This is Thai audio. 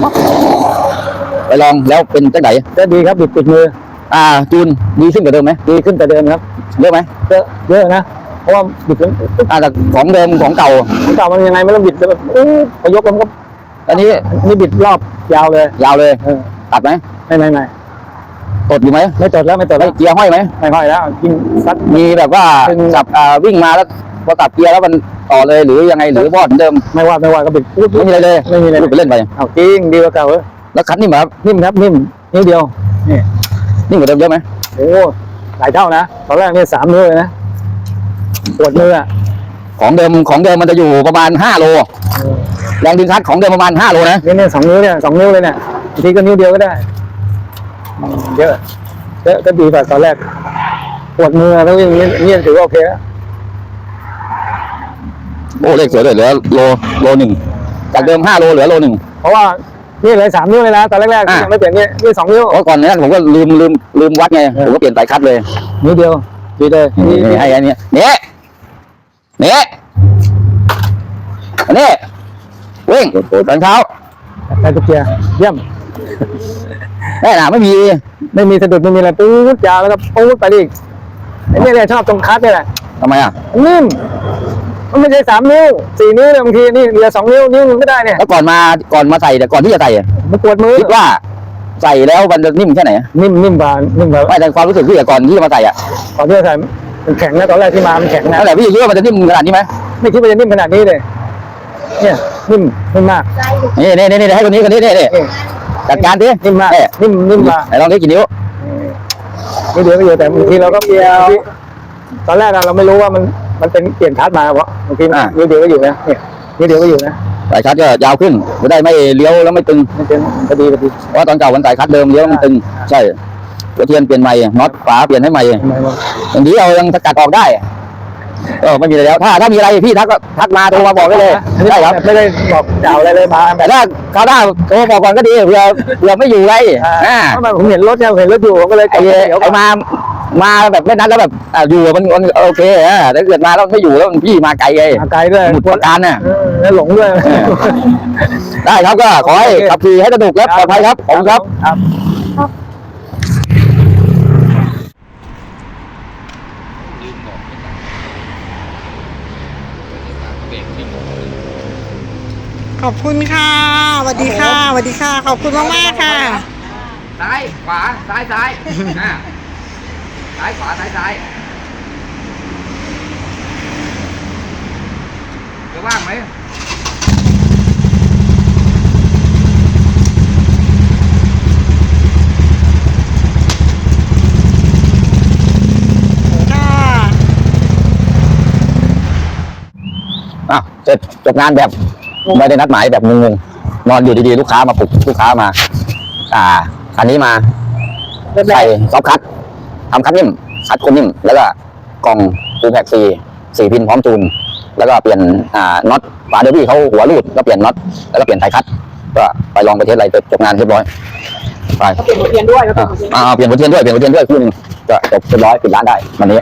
เนาะไปลองแล้วเป็นจังไหนก็ดีครับบิดติดมือ อ่า จูนดีขึ้นกว่าเดิมไหมดีขึ้นแต่เดิมครับเยอะไหมเยอะเยอะนะเพราะว่าบิดมันอ่าแต่ของเดิมของเก่าของเก่ามันยังไงไม่ต้องบิดแล้วแบบอู้พอยกมันก็อันนี้นี่บิดรอบยาวเลย ยาวเลยเออตัดไหมไม่ไม่ไม่ตดอยู่ไหมไม่ตดแล้วไม่ตดไม่แล้วเกียร์ห้อยไหมไม่ค่อยแล้วกินซัดมีแบบว่าเป็นจับอ่าวิ่งมาแล้ว พอตัดเกียร์แล้วมันต่อเลยหรือยังไงหรือวอดเหมือนเดิมไม่ว่าไม่ว่าก็บิดปุ๊บไม่มีอะไรเลยไม่มีอะไรพูดไปเล่นไปเอาจริงดีกว่าเก่าเว้ยแล้วคันนี่แบบนิ่มครับนิ่มนิ้วเดียวนี่นี่กว่าเดิมเยอะไหมโอ้หลายเท่านะตอนแรกนี่สามนิ้วเลยนะปวดมืออะของเดิมของเดิมมันจะอยู่ประมาณ5โลแรงดึงคัดของเดิมประมาณ5โลนะนี่เนี่ยสองนิ้วเนี่ยสองนิ้วเลยเนี่ยบางทีก็นิ้วเดียวก็ได้อืมเยอะเยอะก็ดีกว่าตอนแรกปวดมือแล้วอย่างนี้นี่ถือว่าโอเคแล้ว โอ้เลขสวยเลยเหลือโลโลหนึ่งจากเดิม5โลเหลือโลหนึ่ง เพราะว่านี่เลยสามนิ้วเลยนะตอนแรกๆอะ ยังไม่เปลี่ยนนี่นี่สองนิ้วเพราะก่อนเนี้ผมก็ลืมลืมลืมวัดไงผมก็เปลี่ยนสายคัดเลยนิ้วเดียวดีเลยนี่นี่ให้อันนี้เนี่ยเนี่ยอันนี้วิ่งตอนเช้าแต่ตุกเกียร์เยี่ยม แน่น่ะไม่มีไม่มีสะดุดไม่มีอะไรปู๊ดยาวแล้วก็ปู๊ดไปดิไอ้เนี่ยเนี่ยชอบตรงคัดเนี่ยแหละทำไมอะนิ่ม มันไม่ใช่สามนิ้วสี่นิ้วเลยบางทีนี่เหลือสองนิ้วนิ้วมันไม่ได้เนี่ยแล้วก่อนมาก่อนมาใส่แต่ก่อนที่จะใส่อะมันปวดมือคิดว่าใส่แล้วมันจะนิ่มแค่ไหนนิ่มนิ่มกว่านิ่มกว่าไม่แต่ความรู้สึกพี่อะก่อนที่จะมาใส่อะก่อนที่จะใส่มันแข็งนะตอนแรกที่มามันแข็งนะนั่นแหละพี่คิดว่ามันจะนิ่มขนาดนี้ไหมไม่คิดว่าจะนิ่มขนาดนี้เลย เนี่ยนิ่มนิ่มมากนี่นี่นี่นี่ให้คนนี้คนนี้นี่นี่นี่จัดการดินิ่มมากเอ๊ะนิ่มนิ่มมาไหนลองดิกี่นิ้วไม่เดียวก็อยู่แต่บางทีเราก็เดียวตอนแรกอะเราไม่รู้ว่ามัน มันเป็นเปลี่ยนคัสมาเพราะบางทีมันนิดเดียวก็อยู่นะเนี่ยนิดเดียวก็อยู่นะสายคัดก็ยาวขึ้นจะได้ไม่เลี้ยวแล้วไม่ตึง มันเป็นพอดีพอดีเพราะตอนเก่ามันสายคัดเดิมเลี้ยวมันตึง ใช่หัวเทียนเปลี่ยนใหม่น็อตฝาเปลี่ยนให้ใหม่ทำไมวะอย่างนี้เรายังสกัดออกได้ เออไม่มีอะไรแล้ว ถ้าถ้ามีอะไรพี่ทักก็ทักมาโทรมาบอกได้เลยอันนี้ได้ครับไม่ได้บอกเก่าอะไรเลยมาแต่ถ้าคราวหน้าโทรมาบอกก่อนก็ดีเผื่อเผื่อไม่อยู่ไงอ่าอ่าเพราะว่าผมเห็นรถเนี่ยผมเห็นรถอยู่ผมก็เลยไอ้เดี๋ยวไอ้มามาแบบไม่นัดแล้วแบบอ่าอยู่มันมันโอเคอะแต่ถ้าเกิดมาแล้วไม่อยู่แล้วพี่มาไกลไงมาไกลด้วยหมุดประการน่ะเออแล้วหลงด้วยได้ครับก็ขอให้ขับขี่ให้สนุกและปลอดภัยครับขอบคุณครับ ขอบคุณค่ะสวัสดีค่ะสวัสดีค่ะ ขอบคุณมากมากๆค่ะ ซ้ายขวาซ้ายซ้ายอ่าซ้ายขวาซ้ายซ้ายจะว่างไหมค่ะอะเสร็จจบงานแบบ ไม่ได้นัดหมายแบบงงๆนอนอยู่ดีๆลูกค้ามาปลุกลูกค้ามา อ่าคันนี้มาใส่ซอฟต์คัททำคัทนิ่มคัทคมนิ่มแล้วก็กล่องฟูแพ็กซีสี่พินพร้อมจูน แล้วก็เปลี่ยนอ่าน็อตฝาเดอร์บี้เขาหัวรูดก็เปลี่ยนน็อตแล้วก็เปลี่ยนไทคัทก็ไปลองไปเทสอะไรจบงานเรียบร้อยไปเปลี่ยนบทเรียนด้วยแล้วอ่าอ่าเปลี่ยนหัวเทียนด้วยเปลี่ยนหัวเทียนด้วยคู่หนึงก็จบเรียบร้อยปิดร้านได้วันนี้